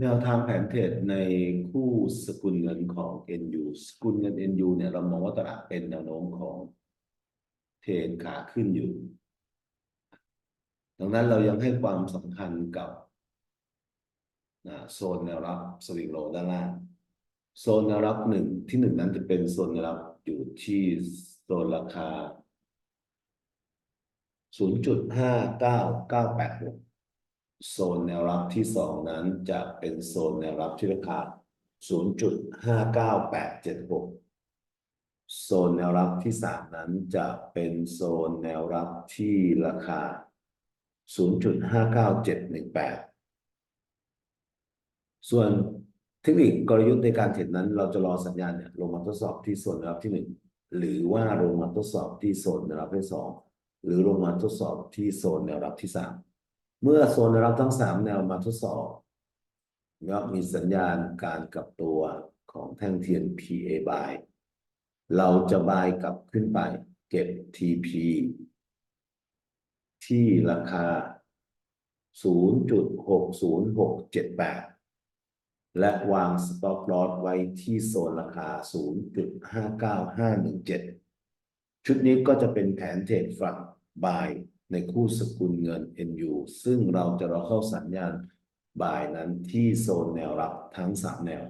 แนวทางแผนเทรดในคู่สกุลเงินของ NU สกุลเงิน NU เนี่ยเรามองว่าตลาดเป็นแนวโน้มของเทรดขาขึ้นอยู่ ดังนั้นเรายังให้ความสำคัญกับโซนแนวรับสวิงโลด้านล่าง โซนแนวรับหนึ่งที่หนึ่งนั้นจะเป็นโซนแนวรับอยู่ที่โซนราคา 0.59986 โซนแนวรับที่สองนั้นจะเป็นโซนแนวรับที่ราคาศูนย์จุดห้าเก้าแปดเจ็ดหกโซนแนวรับที่สามนั้นจะเป็นโซนแนวรับที่ราคาศูนย์จุดห้าเก้าเจ็ดหนึ่งแปดส่วนเทคนิคกลยุทธ์ในการเทรดนั้น เราจะรอสัญญาณเนี่ยลงมาทดสอบที่โซนแนวรับที่หนึ่งหรือว่าลงมาทดสอบที่โซนแนวรับที่สองหรือลงมาทดสอบที่โซนแนวรับที่สาม เมื่อโซนรับทั้งสามแนวมาทดสอบก็มีสัญญาณการกลับตัวของแท่งเทียน PA buy เราจะ buy กลับขึ้นไป เก็บ TP ที่ราคา 0.60678 และวาง stop loss ไว้ที่โซนราคา 0.59517 ชุดนี้ก็จะเป็นแผนเทรดฝั่ง buy ในคู่สกุลเงิน NU ซึ่งเราจะรอเข้าสัญญาณบ่ายนั้นที่โซนแนวรับทั้ง 3 แนว